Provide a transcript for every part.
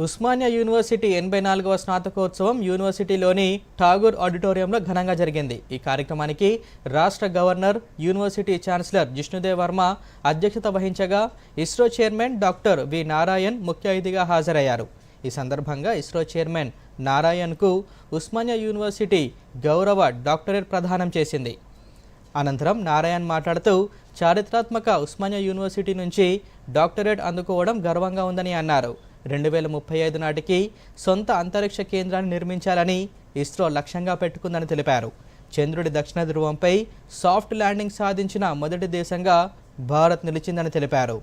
Osmania university ఎనభై నాలుగవ స్నాతకోత్సవం యూనివర్సిటీలోని ఠాగూర్ ఆడిటోరియంలో ఘనంగా జరిగింది. ఈ కార్యక్రమానికి రాష్ట్ర governor university chancellor Jishnu Dev Varma అధ్యక్షత వహించగా ISRO chairman doctor V Narayan ముఖ్య అతిథిగా హాజరయ్యారు. ఈ సందర్భంగా ఇస్రో చైర్మన్ నారాయణ్కు ఉస్మానియా యూనివర్సిటీ గౌరవ డాక్టరేట్ ప్రదానం చేసింది. అనంతరం నారాయణ్ మాట్లాడుతూ చారిత్రాత్మక ఉస్మానియా యూనివర్సిటీ నుంచి డాక్టరేట్ అందుకోవడం గర్వంగా ఉందని అన్నారు. రెండు వేల ముప్పై ఐదు నాటికి సొంత అంతరిక్ష కేంద్రాన్ని నిర్మించాలని ఇస్రో లక్ష్యంగా పెట్టుకుందని తెలిపారు. చంద్రుడి దక్షిణ ధ్రువంపై సాఫ్ట్ ల్యాండింగ్ సాధించిన మొదటి దేశంగా భారత్ నిలిచిందని తెలిపారు.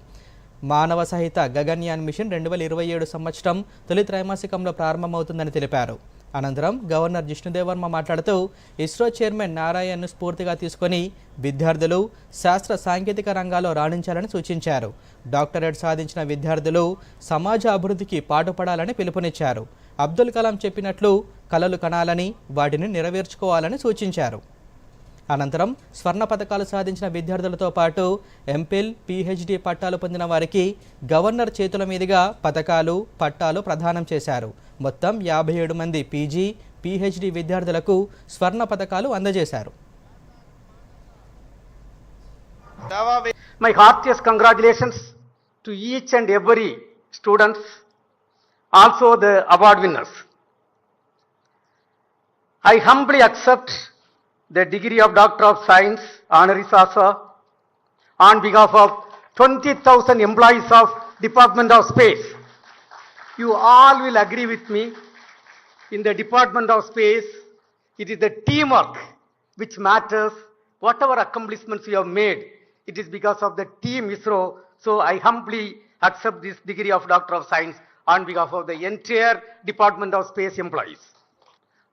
మానవ సహిత గగన్యాన్ మిషన్ రెండు వేల ఇరవై ఏడు సంవత్సరం తొలి త్రైమాసికంలో ప్రారంభమవుతుందని తెలిపారు. అనంతరం గవర్నర్ జిష్ణుదేవర్మ మాట్లాడుతూ ఇస్రో చైర్మన్ నారాయణ్ను స్ఫూర్తిగా తీసుకొని విద్యార్థులు శాస్త్ర సాంకేతిక రంగాల్లో రాణించాలని సూచించారు. డాక్టరేట్ సాధించిన విద్యార్థులు సమాజ అభివృద్ధికి పాటుపడాలని పిలుపునిచ్చారు. అబ్దుల్ కలాం చెప్పినట్లు కలలు కనాలని వాటిని నెరవేర్చుకోవాలని సూచించారు. అనంతరం స్వర్ణ పథకాలు సాధించిన విద్యార్థులతో పాటు ఎంపిల్ పిహెచ్డి పట్టాలు పొందిన వారికి గవర్నర్ చేతుల మీదుగా పథకాలు పట్టాలు ప్రదానం చేశారు. మొత్తం యాభై ఏడు మంది పీజీ పీహెచ్డీ విద్యార్థులకు స్వర్ణ పథకాలు అందజేశారు. My heartiest congratulations to each and every students also the award winners I humbly accept the degree of Doctor of Science honoris on behalf of 20,000 employees of Department of Space. You all will agree with me, in the Department of Space, it is the teamwork which matters. Whatever accomplishments you have made, it is because of the team ISRO. So I humbly accept this degree of Doctor of Science on behalf of the entire Department of Space employees.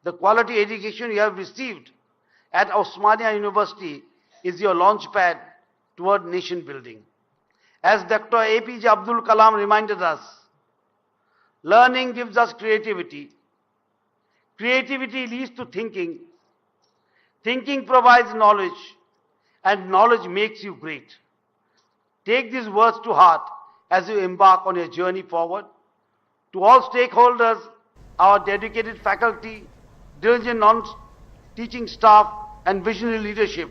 The quality education you have received at Osmania University is your launchpad toward nation building. As Dr. APJ Abdul Kalam reminded us, learning gives us creativity. Creativity leads to thinking. Thinking provides knowledge, and knowledge makes you great. Take these words to heart as you embark on your journey forward. To all stakeholders, our dedicated faculty, diligent non-teaching staff, and visionary leadership,